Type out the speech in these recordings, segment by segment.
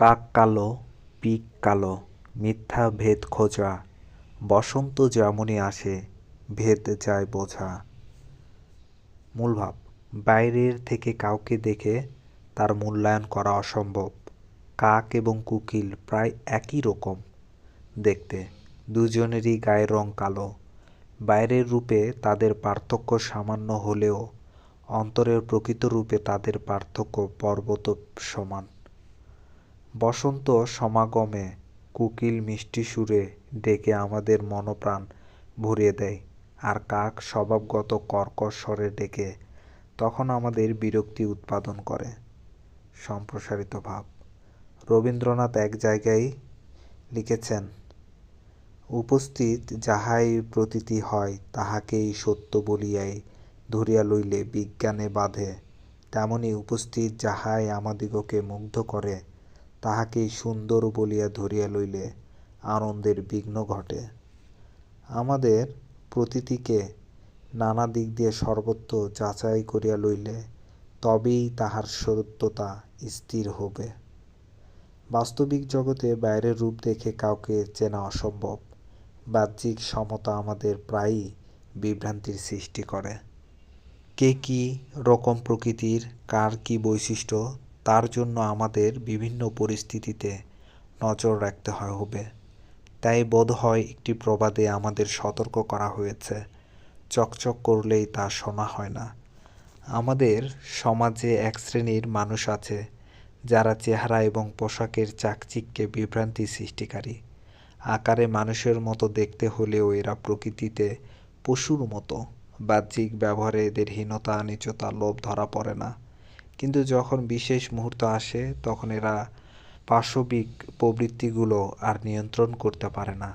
কাক কালো পিক কালো মিথ্যা ভেদ খোঁজা, বসন্ত যেমনই আসে, ভেদ যায় বোঝা। মূলভাব বাইরের থেকে কাউকে দেখে তার মূল্যায়ন করা অসম্ভব। কাক এবং কুকিল প্রায় একই রকম। দেখতে, দুজনেরই গায়ের রং কালো। বাইরের রূপে তাদের পার্থক্য সামান্য হলেও অন্তরের প্রকৃত রূপে তাদের পার্থক্য পর্বত সমান। বসন্ত সমাগমে কুকিল মিষ্টি সুরে ডেকে আমাদের মনপ্রাণ ভরিয়ে দেয় আর কাক স্বভাবগত কর্কশ স্বরে ডেকে তখন আমাদের বিরক্তি উৎপাদন করে। সম্প্রসারিত ভাব। রবীন্দ্রনাথ এক জায়গায় লিখেছেন, উপস্থিত যাহাই প্রতীতি হয় তাহাকেই সত্য বলিয়াই ধরিয়া লইলে বিজ্ঞানে বাধে, তেমনি উপস্থিত যাহাই আমাদিগকে মুগ্ধ করে তাহাকেই সুন্দর বলিয়া ধরিয়া লইলে আনন্দের বিঘ্ন ঘটে। আমাদের প্রতীতিকে নানা দিক দিয়ে সর্বত্র যাচাই করিয়া লইলে তবেই তাহার সত্যতা স্থির হবে। বাস্তবিক জগতে বাইরের রূপ দেখে কাউকে চেনা অসম্ভব। বাহ্যিক সমতা আমাদের প্রায়ই বিভ্রান্তির সৃষ্টি করে। কে কী রকম প্রকৃতির, কার কী বৈশিষ্ট্য তার জন্য আমাদের বিভিন্ন পরিস্থিতিতে নজর রাখতে হয় হবে। তাই বোধ হয় একটি প্রবাদে আমাদের সতর্ক করা হয়েছে। চকচক করলেই তা শোনা হয় না। আমাদের সমাজে এক শ্রেণির মানুষ আছে যারা চেহারা এবং পোশাকের চাকচিক্যে বিভ্রান্তি সৃষ্টিকারী। আকারে মানুষের মতো দেখতে হলেও এরা প্রকৃতিতে পশুর মতো। বাহ্যিক ব্যবহারে এদের হীনতা, নিচতা, লোভ ধরা পড়ে না। কিন্তু যখন বিশেষ মুহূর্ত আসে, তখন এরা পাশবিক প্রবৃত্তিগুলো আর নিয়ন্ত্রণ করতে পারে না।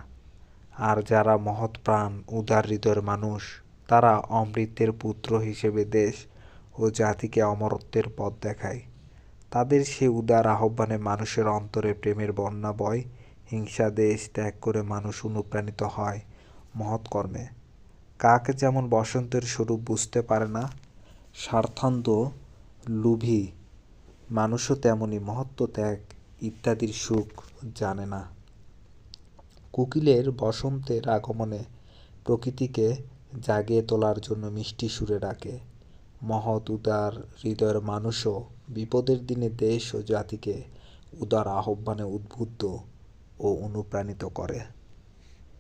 আর যারা মহৎ প্রাণ, উদার হৃদয়ের মানুষ, তারা অমৃতের পুত্র হিসেবে দেশ ও জাতিকে অমরত্বের পথ দেখায়। তাদের সে উদার আহ্বানে মানুষের অন্তরে প্রেমের বন্যা বয়, হিংসা দেশ ত্যাগ করে মানুষ অনুপ্রাণিত হয় মহৎ কর্মে। কাক যেমন বসন্তের স্বরূপ বুঝতে পারে না স্বার্থান্ত লুভি, মানুষও তেমনি মহত্ব ত্যাগ ইত্যাদির সুখ জানে না। কোকিলের বসন্তের আগমনে প্রকৃতিকে জাগিয়ে তোলার জন্য মিষ্টি সুরে ডাকে। মহৎ, উদার হৃদয়ের মানুষও বিপদের দিনে দেশ ও জাতিকে উদার আহ্বানে উদ্বুদ্ধ ও অনুপ্রাণিত করে।